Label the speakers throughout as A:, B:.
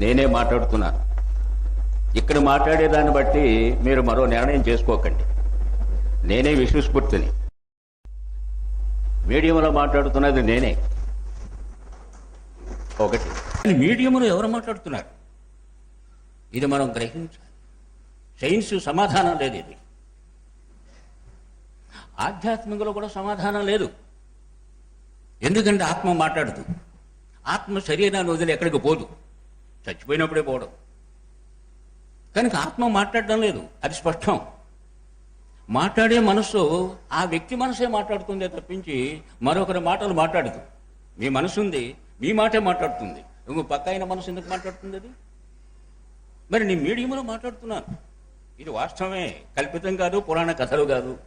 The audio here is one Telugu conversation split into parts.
A: నేనే మాట్లాడుతున్నాను. ఇక్కడ మాట్లాడేదాన్ని బట్టి మీరు మరో నిర్ణయం చేసుకోకండి. నేనే విష్ణుస్ఫూర్తిని. మీడియంలో మాట్లాడుతున్నది నేనే. ఒకటి. మీడియంలో ఎవరు మాట్లాడుతున్నారు? ఇది మనం గ్రహించాలి. సైన్స్ సమాధానం లేదు ఇది. ఆధ్యాత్మికలో కూడా సమాధానం లేదు. ఎందుకంటే ఆత్మ మాట్లాడదు. ఆత్మ శరీరాన్ని వదిలి ఎక్కడికి పోదు. చచ్చిపోయినప్పుడే పోవడం. కనుక ఆత్మ మాట్లాడడం లేదు. అది స్పష్టం. మాట్లాడే మనసు ఆ వ్యక్తి మనసే మాట్లాడుతుందే తప్పించి మరొకరి మాటలు మాట్లాడదు. మీ మనసు ఉంది మీ మాటే మాట్లాడుతుంది. ఇంకో పక్క అయిన మనసు ఎందుకు మాట్లాడుతుంది అది? మరి నీ మీడియంలో మాట్లాడుతున్నాను. ఇది వాస్తవమే. కల్పితం కాదు పురాణ కథలు కాదు.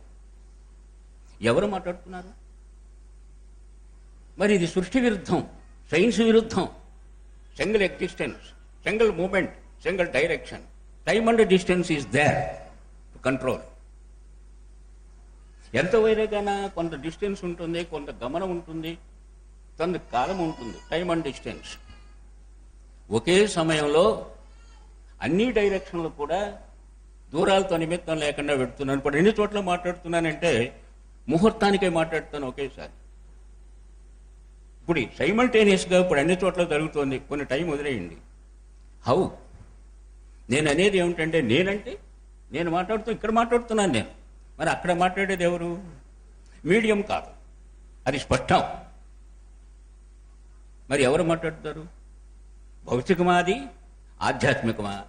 A: ఎవరు మాట్లాడుతున్నారు? మరి ఇది సృష్టి విరుద్ధం సైన్స్ విరుద్ధం. Single existence single moment single direction time and distance is there control ఎంత వైరేగానా కొంత డిస్టెన్స్ ఉంటుంది కొంత గమనం ఉంటుంది కొంత కాలం ఉంటుంది. టైమ్ అండ్ డిస్టెన్స్ ఒకే సమయంలో అన్ని డైరెక్షన్లు కూడా దూరాలతో నిమిత్తం లేకుండా పెడుతున్నాను ఇప్పుడు ఎన్ని చోట్ల మాట్లాడుతున్నానంటే ముహూర్తానికే మాట్లాడుతాను ఒకేసారి. ఇప్పుడు సైమల్టేనియస్గా ఇప్పుడు అన్ని చోట్ల జరుగుతోంది. కొన్ని టైం వదిలేయండి. హౌ? నేను అనేది ఏమిటంటే నేనంటే నేను మాట్లాడుతూ ఇక్కడ మాట్లాడుతున్నాను నేను. మరి అక్కడ మాట్లాడేది ఎవరు? మీడియం కాదు. అది స్పష్టం. మరి ఎవరు మాట్లాడుతారు? భౌతికమా అది? ఆధ్యాత్మికమా?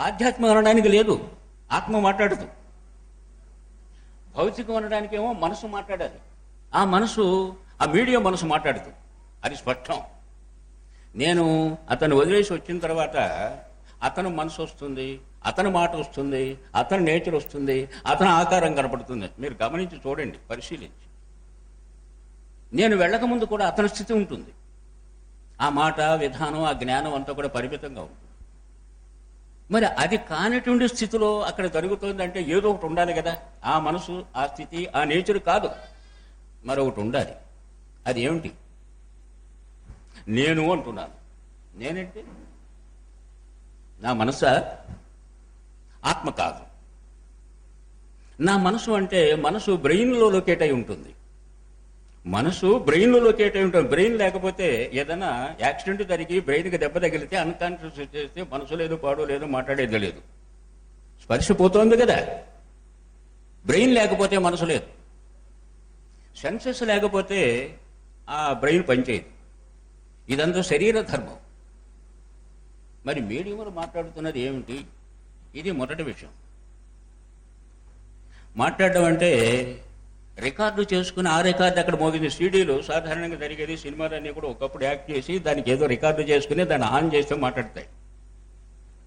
A: ఆధ్యాత్మికం అనడానికి లేదు. ఆత్మ మాట్లాడదు. భౌతికం అనడానికి ఏమో మనసు మాట్లాడాలి. ఆ మనసు ఆ మీడియం మనసు మాట్లాడుతూ. అది స్పష్టం. నేను అతను వదిలేసి వచ్చిన తర్వాత అతను మనసు వస్తుంది అతని మాట వస్తుంది అతని నేచర్ వస్తుంది అతని ఆకారం కనపడుతుంది. మీరు గమనించి చూడండి పరిశీలించి. నేను వెళ్ళకముందు కూడా అతని స్థితి ఉంటుంది. ఆ మాట విధానం ఆ జ్ఞానం అంతా కూడా పరిమితంగా ఉంటుంది. మరి అది కానటువంటి స్థితిలో అక్కడ జరుగుతుందంటే ఏదో ఒకటి ఉండాలి కదా. ఆ మనసు ఆ స్థితి ఆ నేచర్ కాదు. మరొకటి ఉండాలి. అది ఏమిటి నేను అంటున్నాను. నేనంటే? నా మనస? ఆత్మ కాదు. నా మనసు అంటే మనసు బ్రెయిన్లో లొకేట్ అయి ఉంటుంది. మనసు బ్రెయిన్లో లొకేట్ అయి ఉంటుంది. బ్రెయిన్ లేకపోతే ఏదైనా యాక్సిడెంట్ జరిగి బ్రెయిన్కి దెబ్బ తగిలితే అన్కాన్షియస్ చేస్తే మనసు లేదు పాడు లేదు మాట్లాడేది లేదు. స్పర్శ పోతోంది కదా. బ్రెయిన్ లేకపోతే మనసు లేదు. సెన్సెస్ లేకపోతే ఆ బ్రెయిన్ పనిచేయదు. ఇదంతా శరీర ధర్మం. మరి మీడియంలో మాట్లాడుతున్నది ఏమిటి? ఇది మొదటి విషయం. మాట్లాడడం అంటే రికార్డు చేసుకుని ఆ రికార్డు అక్కడ మోగింది. సీడీలు సాధారణంగా జరిగేది సినిమాలన్నీ కూడా ఒకప్పుడు యాక్ట్ చేసి దానికి ఏదో రికార్డు చేసుకుని దాన్ని ఆన్ చేస్తే మాట్లాడతాయి.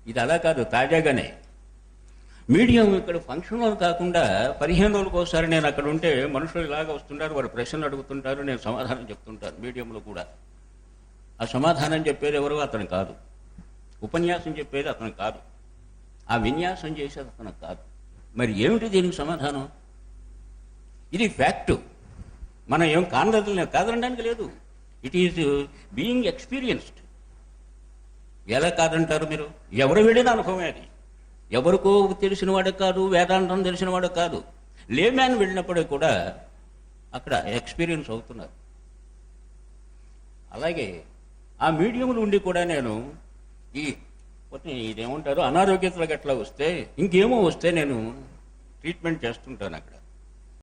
A: ఇది అలా కాదు తాజాగానే. మీడియం ఇక్కడ ఫంక్షన్ హాల్ కాకుండా పదిహేను రోజులకు ఒకసారి నేను అక్కడ ఉంటే మనుషులు ఇలాగ వస్తుంటారు వారు ప్రశ్నలు అడుగుతుంటారు నేను సమాధానం చెప్తుంటాను మీడియంలో కూడా. ఆ సమాధానం చెప్పేది ఎవరు అతను కాదు. ఉపన్యాసం చెప్పేది అతను కాదు. ఆ విన్యాసం చేసేది అతను కాదు. మరి ఏమిటి దీనికి సమాధానం? ఇది ఫ్యాక్ట్ మనం ఏం కానలేదు కాదనడానికి లేదు. ఇట్ ఈజ్ బీయింగ్ ఎక్స్పీరియన్స్డ్ ఎలా కాదంటారు మీరు? ఎవరు వెళ్ళిన అనుభవం అది? ఎవరికో తెలిసినవాడు కాదు వేదాంతం తెలిసిన వాడు కాదు. లేమ్యాన్ వెళ్ళినప్పుడే కూడా అక్కడ ఎక్స్పీరియన్స్ అవుతున్నారు. అలాగే ఆ మీడియంలో ఉండి కూడా నేను ఈ కొన్ని ఇదేమంటారు అనారోగ్యతలకు ఎట్లా వస్తే ఇంకేమో వస్తే నేను ట్రీట్మెంట్ చేస్తుంటాను అక్కడ.